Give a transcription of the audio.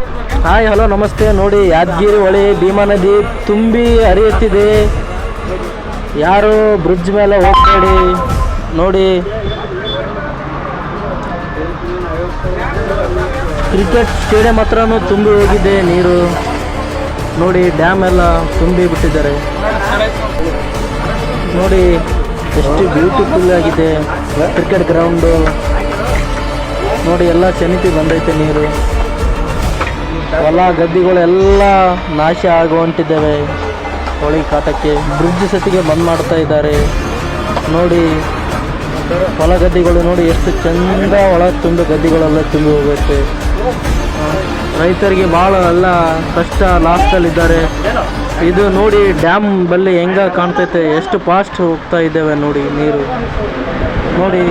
Hi, hello, ನಮಸ್ತೆ. ನೋಡಿ, ಯಾದಗಿರಿ ಹೊಳಿ, ಭೀಮಾ ನದಿ ತುಂಬಿ ಹರಿಯುತ್ತಿದೆ. ಯಾರು ಬ್ರಿಡ್ಜ್ ಮೇಲೆ ಹೋಗ್ಬೇಡಿ. ನೋಡಿ. ಕ್ರಿಕೆಟ್ ಸ್ಟೇಡಿಯಂ ಹತ್ರನೂ ತುಂಬಿ ಹೋಗಿದೆ ನೀರು. ನೋಡಿ, ಡ್ಯಾಮ್ ಎಲ್ಲ ತುಂಬಿ ಬಿಟ್ಟಿದ್ದಾರೆ. ನೋಡಿ, ಎಷ್ಟು ಬ್ಯೂಟಿಫುಲ್ ಆಗಿದೆ. Cricket ground. ನೋಡಿ, ಎಲ್ಲ ಚೆನಿತಿ ಬಂದೈತೆ ನೀರು. ಹೊಲ ಗದ್ದೆಗಳೆಲ್ಲ ನಾಶ ಆಗುವಂಟಿದ್ದಾವೆ ಹೊಳಿ ಕಾಟಕ್ಕೆ ಬ್ರಿಡ್ಜ್ ಸತಿಗೆ ಬಂದ್ ಮಾಡ್ತಾ ಇದ್ದಾರೆ. ನೋಡಿ, ಹೊಲ ಗದ್ದೆಗಳು ನೋಡಿ ಎಷ್ಟು ಚಂದ ಒಳ ತುಂಬ ಗದ್ದೆಗಳೆಲ್ಲ ತುಂಬಿ ಹೋಗುತ್ತೆ. ರೈತರಿಗೆ ಭಾಳ ಎಲ್ಲ ಕಷ್ಟ ಲಾಸ್ಟಲ್ಲಿದ್ದಾರೆ. ಇದು ನೋಡಿ ಡ್ಯಾಮ್ ಬಲ್ಲಿ ಹೆಂಗ ಕಾಣ್ತೈತೆ, ಎಷ್ಟು ಫಾಸ್ಟ್ ಹೋಗ್ತಾ ಇದ್ದೇವೆ ನೋಡಿ ನೀರು. ನೋಡಿ.